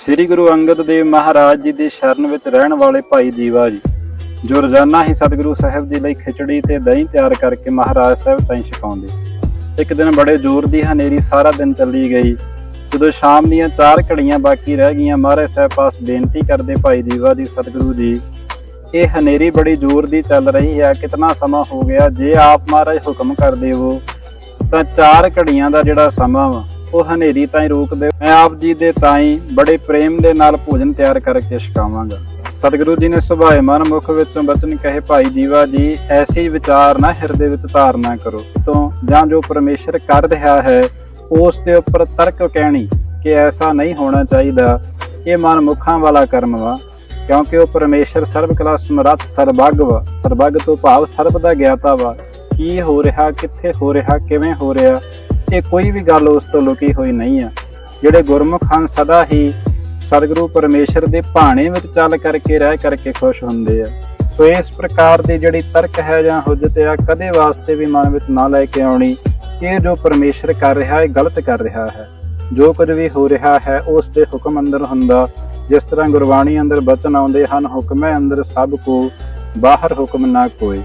ਸ੍ਰੀ ਗੁਰੂ ਅੰਗਦ ਦੇਵ ਮਹਾਰਾਜ ਜੀ ਦੀ ਸ਼ਰਨ ਵਿੱਚ ਰਹਿਣ ਵਾਲੇ ਭਾਈ ਜੀਵਾ ਜੀ, ਜੋ ਰੋਜ਼ਾਨਾ ਹੀ ਸਤਿਗੁਰੂ ਸਾਹਿਬ ਜੀ ਲਈ ਖਿਚੜੀ ਤੇ ਦਹੀਂ ਤਿਆਰ ਕਰਕੇ ਮਹਾਰਾਜ ਸਾਹਿਬ ਤਾਈਂ ਛਕਾਉਂਦੇ। ਇੱਕ ਦਿਨ ਬੜੇ ਜ਼ੋਰ ਦੀ ਹਨੇਰੀ ਸਾਰਾ ਦਿਨ ਚੱਲੀ ਗਈ। ਜਦੋਂ ਸ਼ਾਮ ਦੀਆਂ 4 ਘੜੀਆਂ ਬਾਕੀ ਰਹਿ ਗਈਆਂ, ਮਹਾਰਾਜ ਸਾਹਿਬ ਪਾਸ ਬੇਨਤੀ ਕਰਦੇ ਭਾਈ ਜੀਵਾ ਜੀ, ਸਤਿਗੁਰੂ ਜੀ, ਇਹ ਹਨੇਰੀ ਬੜੀ ਜ਼ੋਰ ਦੀ ਚੱਲ ਰਹੀ ਹੈ ਕਿਤਨਾ ਸਮਾਂ ਹੋ ਗਿਆ? ਜੇ ਆਪ ਮਹਾਰਾਜ ਹੁਕਮ ਕਰ ਦੇਵੋ, ਤਾਂ 4 ਘੜੀਆਂ ਦਾ ਜਿਹੜਾ ਸਮਾਂ ਵਾ ਉਹ ਹਨੇਰੀ ਤਾਈਂ ਰੋਕ ਦੇ ਮੈਂ ਆਪ ਜੀ ਦੇ ਤਾਈਂ ਬੜੇ ਪ੍ਰੇਮ ਦੇ ਨਾਲ ਭੋਜਨ ਤਿਆਰ ਕਰਕੇ ਛਕਾਵਾਂਗਾ। ਸਤਿਗੁਰੂ ਜੀ ਨੇ ਸੁਭਾਏ ਮਨ ਮੁਖ ਵਿੱਚੋਂ ਬਚਨ ਕਹੇ, ਭਾਈ ਜੀਵਾ ਜੀ, ਐਸੀ ਵਿਚਾਰ ਨਾ ਹਿਰਦੇ ਵਿੱਚ ਧਾਰਨਾ ਕਰੋ। ਤੋਂ ਜਾਂ ਜੋ ਪਰਮੇਸ਼ਰ ਕਰ ਰਿਹਾ ਹੈ, ਉਸ ਦੇ ਉੱਪਰ ਤਰਕ ਕਹਿਣੀ ਕਿ ਐਸਾ ਨਹੀਂ ਹੋਣਾ ਚਾਹੀਦਾ। ਇਹ ਮਨ ਮੁਖਾਂ ਵਾਲਾ ਕਰਮ ਵਾ, ਕਿਉਂਕਿ ਉਹ ਪਰਮੇਸ਼ਰ ਸਰਬ ਕਲਾ ਸਮਰੱਥ, ਸਰਬੱਗ ਵਾ। ਸਰਬੱਗ ਤੋਂ ਭਾਵ ਸਰਬ ਦਾ ਗਿਆਤਾ ਵਾ। ਕੀ ਹੋ ਰਿਹਾ, ਕਿੱਥੇ ਹੋ ਰਿਹਾ, ਕਿਵੇਂ ਹੋ ਰਿਹਾ ਇਹ ਕੋਈ ਵੀ ਗੱਲ ਉਸ ਤੋਂ ਲੁਕੀ ਹੋਈ ਨਹੀਂ ਆ। ਜਿਹੜੇ ਗੁਰਮੁਖ ਹਨ ਸਦਾ ਹੀ ਸਤਿਗੁਰੂ ਪਰਮੇਸ਼ਰ ਦੇ ਭਾਣੇ ਵਿੱਚ ਚੱਲ ਕਰਕੇ, ਰਹਿ ਕਰਕੇ ਖੁਸ਼ ਹੁੰਦੇ ਆ। ਸੋ ਇਸ ਪ੍ਰਕਾਰ ਦੀ ਜਿਹੜੀ ਤਰਕ ਹੈ ਜਾਂ ਹੁਜਤ ਆ, ਕਦੇ ਵਾਸਤੇ ਵੀ ਮਨ ਵਿੱਚ ਨਾ ਲੈ ਕੇ ਆਉਣੀ। ਇਹ ਜੋ ਪਰਮੇਸ਼ਰ ਕਰ ਰਿਹਾ ਹੈ ਗਲਤ ਕਰ ਰਿਹਾ ਹੈ। ਜੋ ਕੁਝ ਵੀ ਹੋ ਰਿਹਾ ਹੈ, ਉਸ ਦੇ ਹੁਕਮ ਅੰਦਰ ਹੁੰਦਾ। ਜਿਸ ਤਰ੍ਹਾਂ ਗੁਰਬਾਣੀ ਅੰਦਰ ਬਚਨ ਆਉਂਦੇ ਹਨ, ਹੁਕਮੇ ਅੰਦਰ ਸਭ ਕੋ, ਬਾਹਰ ਹੁਕਮ ਨਾ ਕੋਈ।